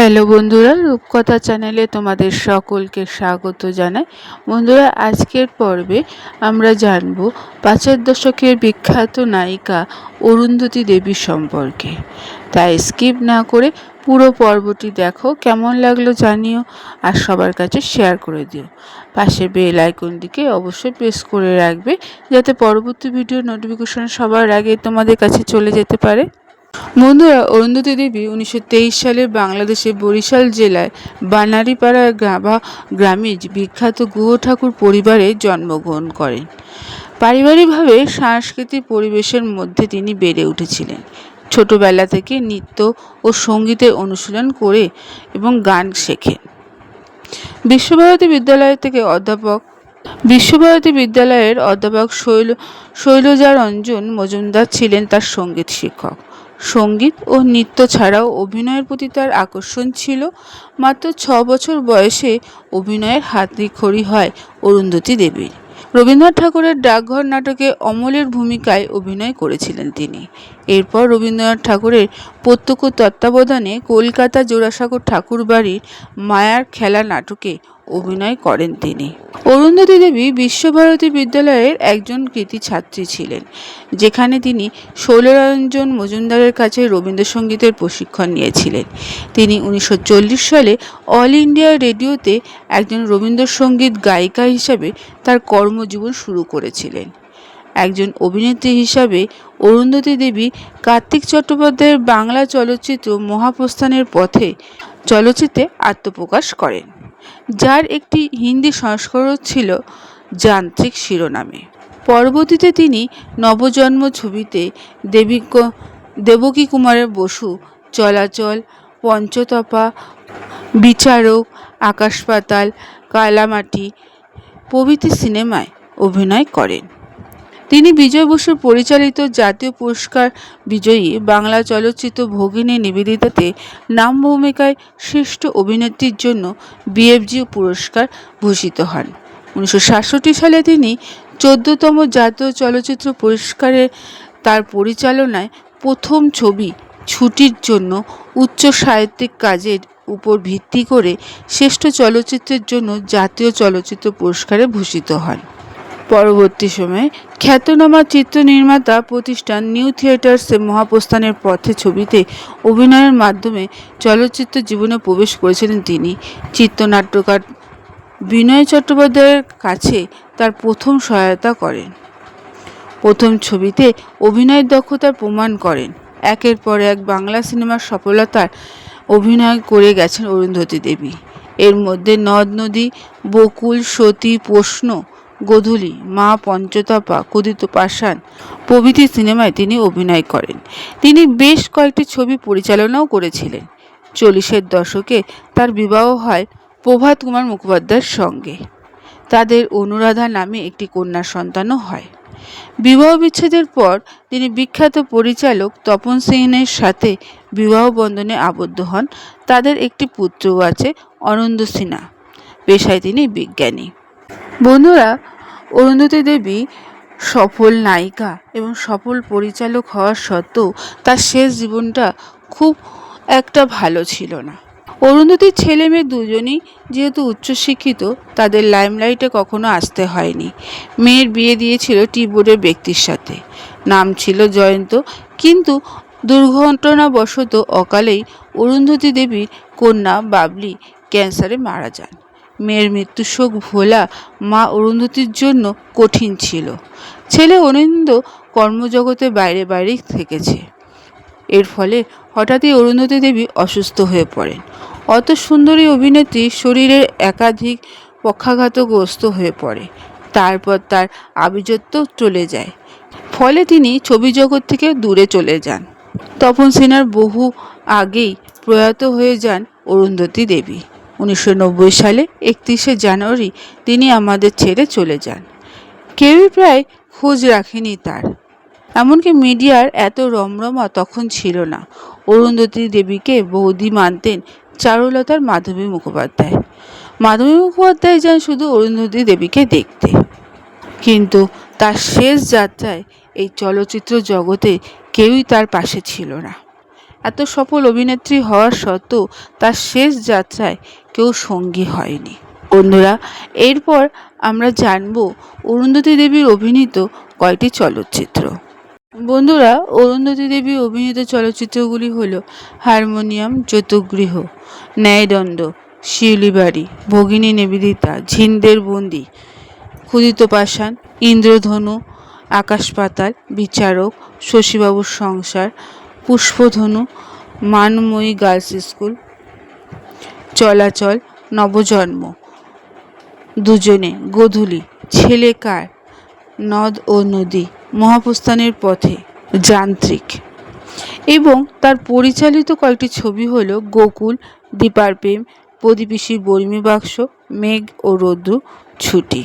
Hello বন্ধুরা, রূপকথা চ্যানেলে তোমাদের সকলকে স্বাগত জানাই। বন্ধুরা, আজকের পর্বে আমরা জানব পাঁচের দশকের বিখ্যাত নায়িকা অরুন্ধতী দেবী সম্পর্কে। তাই স্কিপ না করে পুরো পর্বটি দেখো, কেমন লাগল জানিও আর সবার কাছে শেয়ার করে দিও। পাশে বেল আইকনটিকে অবশ্যই প্রেস করে রাখবে, যাতে পরবর্তী ভিডিও নোটিফিকেশন সবার আগে তোমাদের কাছে চলে যেতে পারে। বন্ধুরা, অরুন্ধতী দেবী উনিশশো তেইশ সালে বাংলাদেশের বরিশাল জেলায় বানারীপাড়া গ্রামা গ্রামে বিখ্যাত গুহ ঠাকুর পরিবারে জন্মগ্রহণ করেন। পারিবারিকভাবে সাংস্কৃতিক পরিবেশের মধ্যে তিনি বেড়ে উঠেছিলেন। ছোটবেলা থেকে নৃত্য ও সঙ্গীতের অনুশীলন করে এবং গান শেখেন। বিশ্বভারতী বিদ্যালয় থেকে অধ্যাপক বিশ্বভারতী বিদ্যালয়ের অধ্যাপক শৈল শৈলজা রঞ্জন মজুমদার ছিলেন তার সংগীত শিক্ষক। সংগীত ও নৃত্য ছাড়াও অভিনয়ের প্রতি তার আকর্ষণ ছিল। মাত্র ছ বছর বয়সে অভিনয়ের হাতড়িখড়ি হয় অরুন্ধতী দেবীর রবীন্দ্রনাথ ঠাকুরের ডাকঘর নাটকে অমলের ভূমিকায় অভিনয় করেছিলেন তিনি। এরপর রবীন্দ্রনাথ ঠাকুরের প্রত্যক্ষ তত্ত্বাবধানে কলকাতা জোড়াসাগর ঠাকুর বাড়ির মায়ার খেলা নাটকে অভিনয় করেন তিনি। অরুন্ধতী দেবী বিশ্বভারতী বিদ্যালয়ের একজন কৃতি ছাত্রী ছিলেন, যেখানে তিনি শৈলরঞ্জন মজুমদারের কাছে রবীন্দ্রসঙ্গীতের প্রশিক্ষণ নিয়েছিলেন। তিনি উনিশশো চল্লিশ সালে অল ইন্ডিয়া রেডিওতে একজন রবীন্দ্রসঙ্গীত গায়িকা হিসাবে তার কর্মজীবন শুরু করেছিলেন। একজন অভিনেত্রী হিসাবে অরুন্ধতী দেবী কার্তিক চট্টোপাধ্যায়ের বাংলা চলচ্চিত্র মহাপ্রস্থানের পথে চলচ্চিত্রে আত্মপ্রকাশ করেন। যার একটি হিন্দি সংস্করণ ছিল যান্ত্রিক শিরোনামে। পরবর্তীতে তিনি নবজন্ম ছবিতে দেবী দেবকী কুমারের বসু, চলাচল, পঞ্চতপা, বিচারক, আকাশ পাতাল, কালামাটি প্রভৃতি সিনেমায় অভিনয় করেন। তিনি বিজয় বসুর পরিচালিত জাতীয় পুরস্কার বিজয়ী বাংলা চলচ্চিত্র ভগিনী নিবেদিতাতে নাম ভূমিকায় শ্রেষ্ঠ অভিনেত্রীর জন্য বিএফজি পুরস্কার ভূষিত হন। উনিশশো সাতষট্টি সালে তিনি চোদ্দতম জাতীয় চলচ্চিত্র পুরস্কারে তার পরিচালনায় প্রথম ছবি ছুটির জন্য উচ্চ সাহিত্যিক কাজের উপর ভিত্তি করে শ্রেষ্ঠ চলচ্চিত্রের জন্য জাতীয় চলচ্চিত্র পুরস্কারে ভূষিত হন। পরবর্তী সময়ে খ্যাতনামা চিত্র নির্মাতা প্রতিষ্ঠান নিউ থিয়েটার্সে মহাপ্রস্থানের পথে ছবিতে অভিনয়ের মাধ্যমে চলচ্চিত্র জীবনে প্রবেশ করেছিলেন তিনি। চিত্রনাট্যকার বিনয় চট্টোপাধ্যায়ের কাছে তার প্রথম সহায়তা করেন। প্রথম ছবিতে অভিনয়ের দক্ষতার প্রমাণ করেন। একের পর এক বাংলা সিনেমার সফলতার অভিনয় করে গেছেন অরুন্ধতী দেবী। এর মধ্যে নদ নদী, বকুল, সতী, প্রশ্ন গোধূলি মা পঞ্চতপা কুদিত পাষাণ প্রভৃতি সিনেমায় তিনি অভিনয় করেন। তিনি বেশ কয়েকটি ছবি পরিচালনাও করেছিলেন। চল্লিশের দশকে তার বিবাহ হয় প্রভাত কুমার মুখোপাধ্যায়ের সঙ্গে। তাদের অনুরাধা নামে একটি কন্যা সন্তানও হয়। বিবাহ বিচ্ছেদের পর তিনি বিখ্যাত পরিচালক তপন সিংহের সাথে বিবাহ বন্ধনে আবদ্ধ হন। তাদের একটি পুত্রও আছে অনন্ত সিনহা। পেশায় তিনি বিজ্ঞানী। বন্ধুরা, অরুন্ধতী দেবী সফল নায়িকা এবং সফল পরিচালক হওয়ার সত্ত্বেও তার শেষ জীবনটা খুব একটা ভালো ছিল না। অরুন্ধতীর ছেলে মেয়ে দুজনই যেহেতু উচ্চশিক্ষিত, তাদের লাইমলাইটে কখনো আসতে হয়নি। মেয়ের বিয়ে দিয়েছিল টি বোর্ডের ব্যক্তির সাথে। নাম ছিল জয়ন্ত, কিন্তু দুর্ঘটনাবশত অকালেই অরুন্ধতী দেবীর কন্যা বাবলি ক্যান্সারে মারা যান। মেয়ের মৃত্যু শোক ভোলা মা অরুন্ধতির জন্য কঠিন ছিল। ছেলে অনিন্দ কর্মজগতে বাইরে বাইরেই থেকেছে। এর ফলে হঠাৎই অরুন্ধতী দেবী অসুস্থ হয়ে পড়েন। অত সুন্দরী অভিনেত্রী শরীরের একাধিক পক্ষাঘাতগ্রস্ত হয়ে পড়ে। তারপর তার আবিজত্ব চলে যায়। ফলে তিনি ছবি জগৎ থেকে দূরে চলে যান। তপন সিনহার বহু আগেই প্রয়াত হয়ে যান অরুন্ধতী দেবী। উনিশশো নব্বই সালে একত্রিশে জানুয়ারি তিনি আমাদের ছেড়ে চলে যান। কেউই প্রায় খোঁজ রাখেনি তার। এমনকি মিডিয়ার এত রমরমা তখন ছিল না। অরুন্ধতী দেবীকে বৌদি মানতেন চারুলতার মাধবী মুখোপাধ্যায়। মাধবী মুখোপাধ্যায় যান শুধু অরুন্ধতী দেবীকে দেখতে। কিন্তু তার শেষ যাত্রায় এই চলচ্চিত্র জগতে কেউই তার পাশে ছিল না। এত সফল অভিনেত্রী হওয়ার সত্ত্বেও তার শেষ যাত্রায় কেউ সঙ্গী হয়নি। বন্ধুরা, এরপর আমরা জানব অরুন্ধতী দেবীর অভিনীত কয়টি চলচ্চিত্র। বন্ধুরা, অরুন্ধতী দেবী অভিনীত চলচ্চিত্রগুলি হল হারমোনিয়াম জ্যোতগৃহ ন্যায়দণ্ড শিউলিবাড়ি ভগিনী নিবেদিতা, ঝিন্দের বন্দি, ক্ষুদিত পাষাণ, ইন্দ্রধনু, আকাশ পাতাল, বিচারক, শশীবাবুর সংসার পুষ্পধনু, মানময়ী গার্লস স্কুল, চলাচল, নবজন্ম। দুজনে গোধূলি, ছেলে কার? নদ ও নদী, মহাপ্রস্থানের পথে, যান্ত্রিক। এবং তার পরিচালিত কয়েকটি ছবি হলো গোকুল, দীপার প্রেম প্রদীপিসির বর্মী বাক্স, মেঘ ও রৌদ্র, ছুটি।